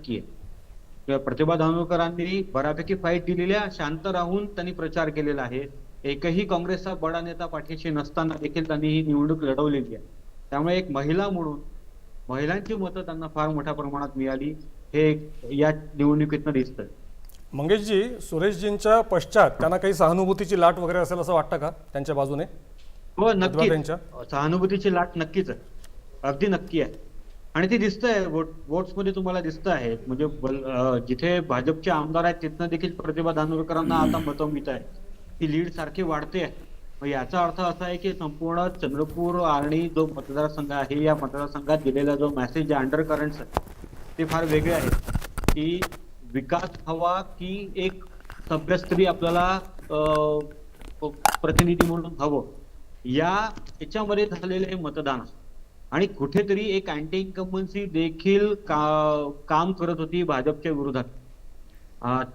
नक्की आहे किंवा प्रतिभा धानोरकरांनी बऱ्यापैकी फाईट दिलेल्या शांत राहून त्यांनी प्रचार केलेला आहे. एकही काँग्रेसचा बडा नेता पाठीशी नसताना देखील त्यांनी ही निवडणूक लढवलेली आहे. त्यामुळे एक महिला म्हणून महिलांची मतं त्यांना फार मोठ्या प्रमाणात मिळाली. हे या निवडणुकीतनं दिसतंय. मंगेशजी सुरेशजींच्या पश्चात त्यांना काही सहानुभूतीची लाट वगैरे असेल असं वाटतं का त्यांच्या बाजूने? हो नक्की? सहानुभूतीची लाट नक्कीच आहे. अगदी नक्की आहे. आणि ती दिसतंय वोट वोट्समध्ये तुम्हाला दिसत आहे. म्हणजे जिथे भाजपचे आमदार आहेत तिथनं देखील प्रतिभा धानोरकरांना आता मतं मिळत आहे ती लीड सारखी वाढते आहे. मग याचा अर्थ असा आहे की संपूर्ण चंद्रपूर आणि जो मतदारसंघ आहे या मतदारसंघात दिलेला जो मेसेज आहे अंडर करंट्स ते फार वेगळे आहेत. की विकास हवा की एक सभ्य स्त्री आपल्याला प्रतिनिधी म्हणून हवं. या याच्यामध्ये झालेलं हे मतदान आहे. आणि कुठेतरी एक अँटी इन्कम्बन्सी देखील का, काम करत होती भाजपच्या विरोधात.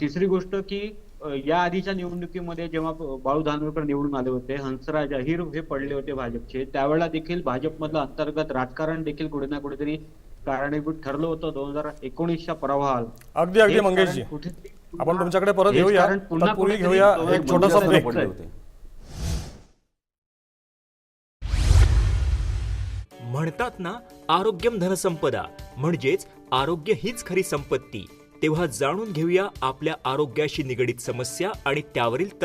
तिसरी गोष्ट की या आधीच्या निवडणुकीमध्ये जेव्हा बाळू धानोरकर निवडून आले होते हंसराज अहिर हे पडले होते भाजपचे. त्यावेळेला देखील भाजपमधलं अंतर्गत राजकारण देखील कुठे ना कुठेतरी कारणीभूत ठरलं होतं दोन हजार एकोणीसच्या प्रवाहाल अगदी अगदी मंगेशजी. आपण तुमच्याकडे परत घेऊया दोन- एक छोटासा ब्रेक म्हणतात ना आरोग्यम धनसंपदा म्हणजेच आरोग्य हीच खरी संपत्ती. तेव्हा जाणून घेऊया आपल्या आरोग्याशी निगडीत समस्या आणि त्यावरील तज्ञ